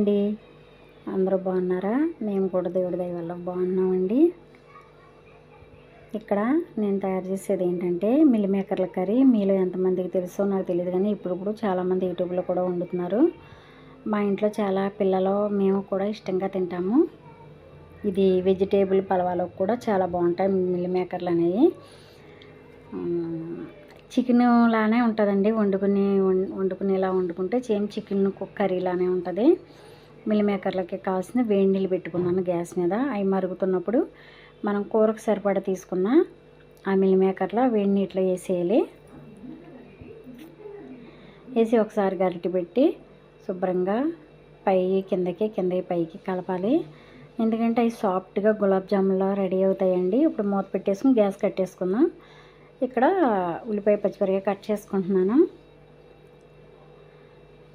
అండి అందరూ బాగున్నారా? మేము కూడా దేవుడి దయ వల్ల బాగున్నామండి. ఇక్కడ నేను తయారు చేసేది ఏంటంటే మిల్ మేకర్ల కర్రీ. మీలో ఎంతమందికి తెలుసో నాకు తెలియదు కానీ ఇప్పుడు ఇప్పుడు చాలామంది యూట్యూబ్లో కూడా వండుతున్నారు. మా ఇంట్లో చాలా పిల్లలు మేము కూడా ఇష్టంగా తింటాము. ఇది వెజిటేబుల్ పలవాలో కూడా చాలా బాగుంటాయి మిల్ మేకర్లు అనేవి. చికెన్ లానే ఉంటుందండి. వండుకుని వం- వండుకునేలా వండుకుంటే సేమ్ చికెన్ కర్రీలానే ఉంటుంది. మిల్ మేకర్లకి కావాల్సిన వేడి నీళ్ళు పెట్టుకున్నాను గ్యాస్ మీద. అవి మరుగుతున్నప్పుడు మనం కూరకు సరిపడా తీసుకున్న ఆ మిల్ మేకర్లో వేడి నీటిలో వేసేయాలి. వేసి ఒకసారి గరిటె పెట్టి శుభ్రంగా పై కిందకి కిందకి పైకి కలపాలి. ఎందుకంటే అవి సాఫ్ట్గా గులాబ్ జామున్లా రెడీ అవుతాయండి. ఇప్పుడు మూత పెట్టేసుకుని గ్యాస్ కట్టేసుకుందాం. ఇక్కడ ఉల్లిపాయ పచ్చిమిరపకాయ కట్ చేసుకుంటున్నాను.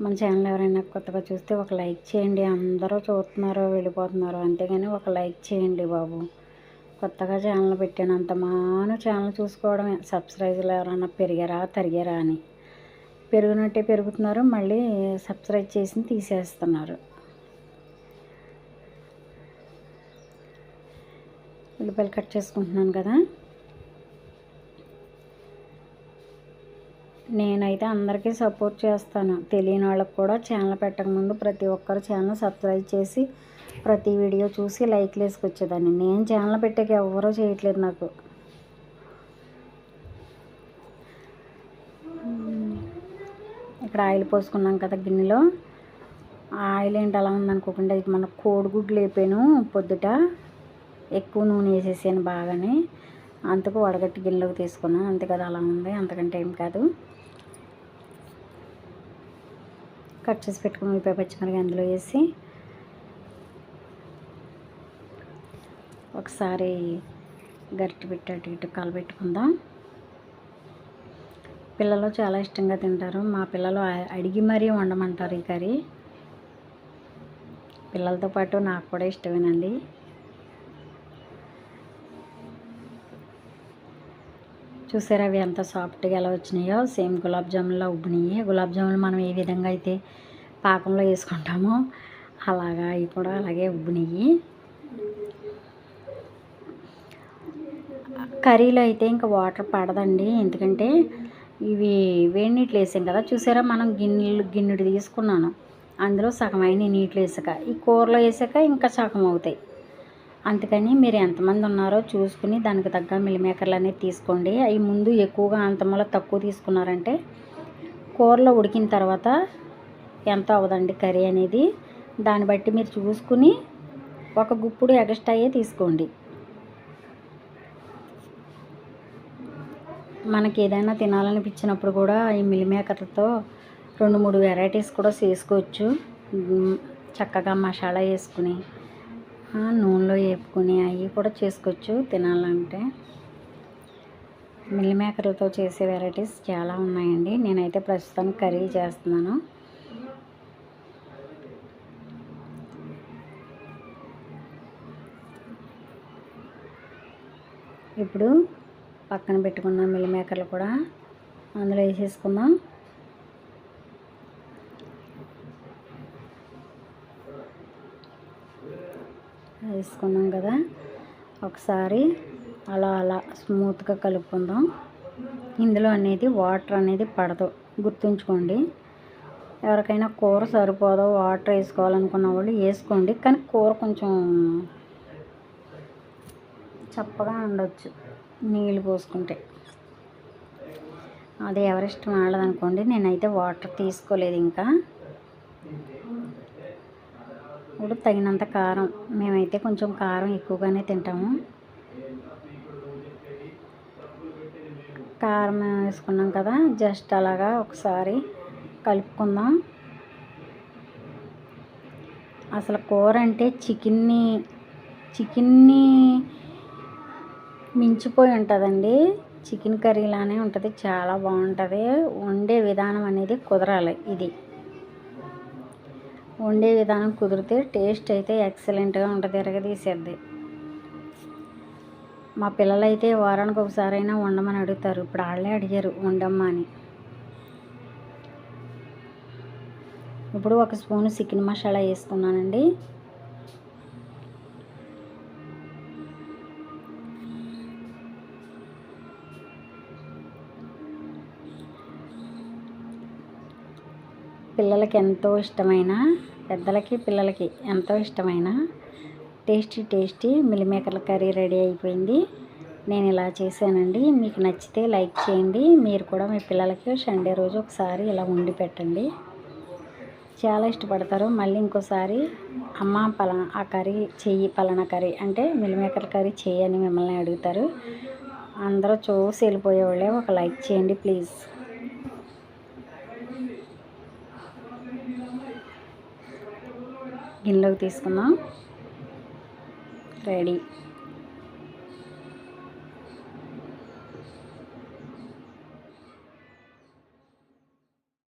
మన ఛానల్ ఎవరైనా కొత్తగా చూస్తే ఒక లైక్ చేయండి. అందరూ చూస్తున్నారో వెళ్ళిపోతున్నారు. అంతేగాని ఒక లైక్ చేయండి బాబు. కొత్తగా ఛానల్ పెట్టానంత మాను ఛానల్ చూసుకోవడమే. సబ్స్క్రైబర్లు ఎవరైనా పెరిగారా తరిగారా అని. పెరుగునట్టే పెరుగుతున్నారు. మళ్ళీ సబ్స్క్రైబ్ చేసి తీసేస్తున్నారు. ఉల్లిపాయలు కట్ చేసుకుంటున్నాను కదా. నేనైతే అందరికీ సపోర్ట్ చేస్తాను. తెలియని వాళ్ళకి కూడా ఛానల్ పెట్టకముందు ప్రతి ఒక్కరు ఛానల్ సబ్స్క్రైబ్ చేసి ప్రతి వీడియో చూసి లైక్లు వేసుకొచ్చేదాన్ని. నేను ఛానల్ పెట్టాక ఎవరూ చేయట్లేదు నాకు. ఇక్కడ ఆయిల్ పోసుకున్నాం కదా గిన్నెలో. ఆయిల్ ఏంటి అలా ఉందనుకోకుండా ఇది మన కోడిగుడ్లు వేపాను పొద్దుట. ఎక్కువ నూనె వేసేసాను బాగానే. అందుకు వడగట్టి గిన్నెలోకి తీసుకున్నాను. అంతే కదా అలా ఉంది. అంతకంటే ఏం కాదు. కట్ చేసి పెట్టుకుని ఉల్లిపాయ పచ్చిమిరపకాయ అందులో వేసి ఒకసారి గరిటె పెట్టి అటు ఇటు కలబెట్టుకుందాం పిల్లలు చాలా ఇష్టంగా తింటారు. మా పిల్లలు అడిగి మరీ వండమంటారు ఈ కర్రీ. పిల్లలతో పాటు నాకు కూడా ఇష్టమేనండి. చూసారా అవి ఎంత సాఫ్ట్గా ఎలా వచ్చినాయో? సేమ్ గులాబ్ జామున్లో ఉబ్బినాయి. గులాబ్ జాములు మనం ఏ విధంగా అయితే పాకంలో వేసుకుంటామో అలాగా అవి కూడా అలాగే ఉబ్బినాయి. కర్రీలో అయితే ఇంకా వాటర్ పడదండి. ఎందుకంటే ఇవి వేడి నీళ్ళు వేసాం కదా. చూసారా మనం గిన్నెలు గిన్నెడు తీసుకున్నాను. అందులో సగం అయిన నీళ్ళు వేసాక. ఈ కూరలో వేసాక ఇంకా సగం అవుతాయి. అందుకని మీరు ఎంతమంది ఉన్నారో చూసుకుని దానికి తగ్గ మిల్లిమేకర్లు అనేది తీసుకోండి. అవి ముందు ఎక్కువగా అంతమలో తక్కువ తీసుకున్నారంటే కూరలో ఉడికిన తర్వాత ఎంత అవ్వదండి కర్రీ అనేది. దాన్ని బట్టి మీరు చూసుకుని ఒక గుప్పుడు ఎక్స్ట్రా అయ్యే తీసుకోండి. మనకి ఏదైనా తినాలనిపించినప్పుడు కూడా ఈ మిల్లిమేకర్లతో రెండు మూడు వెరైటీస్ కూడా చేసుకోవచ్చు. చక్కగా మసాలా వేసుకుని. నూనె ఇంట్లో వేపుకుని అవి కూడా చేసుకోవచ్చు తినాలంటే. మిల్ మేకర్లతో చేసే వెరైటీస్ చాలా ఉన్నాయండి. నేనైతే ప్రస్తుతానికి కర్రీ చేస్తున్నాను. ఇప్పుడు పక్కన పెట్టుకున్న మిల్ మేకర్లు కూడా అందులో వేసేసుకుందాం. వేసుకున్నాం కదా. ఒకసారి అలా అలా స్మూత్గా కలుపుకుందాం. ఇందులో అనేది వాటర్ అనేది పడదు. గుర్తుంచుకోండి. ఎవరికైనా కూర సరిపోదో వాటర్ వేసుకోవాలనుకున్న వాళ్ళు వేసుకోండి. కానీ కూర కొంచెం చప్పగా ఉండొచ్చు నీళ్ళు పోసుకుంటే. అది ఎవరిష్టం ఆడదనుకోండి నేనైతే వాటర్ తీసుకోలేదు ఇంకా. ఇప్పుడు తగినంత కారం. మేమైతే కొంచెం కారం ఎక్కువగానే తింటాము. కారం వేసుకున్నాం కదా జస్ట్ అలాగా ఒకసారి కలుపుకుందాం. అసలు కూర అంటే చికెన్ని చికెన్ని మించిపోయి ఉంటుందండి. చికెన్ కర్రీలానే ఉంటుంది చాలా బాగుంటుంది. వండే విధానం అనేది కుదరాలి ఇది. వండే విధానం కుదిరితే టేస్ట్ అయితే ఎక్సలెంట్గా ఉంటుంది ఎరగదీసేద్ది. మా పిల్లలైతే వారానికి ఒకసారైనా వండమని అడుగుతారు. ఇప్పుడు వాళ్ళే అడిగారు వండమ్మా అని. ఇప్పుడు ఒక స్పూన్ చికెన్ మసాలా వేసుకున్నానండి పిల్లలకి ఎంతో ఇష్టమైన పెద్దలకి పిల్లలకి ఎంతో ఇష్టమైన టేస్టీ టేస్టీ మిల్లిమేకర్ల కర్రీ రెడీ అయిపోయింది. నేను ఇలా చేశానండి. మీకు నచ్చితే లైక్ చేయండి. మీరు కూడా మీ పిల్లలకి సండే రోజు ఒకసారి ఇలా వండి పెట్టండి. చాలా ఇష్టపడతారు. మళ్ళీ ఇంకోసారి అమ్మ పలానా ఆ కర్రీ చెయ్యి పలానా కర్రీ అంటే మిల్లిమేకర్ కర్రీ చెయ్యి అని మిమ్మల్ని అడుగుతారు. అందరూ చూసి వెళ్ళిపోయేవాళ్ళే ఒక లైక్ చేయండి ప్లీజ్. గిన్నెలోకి తీసుకుందాం. రెడీ.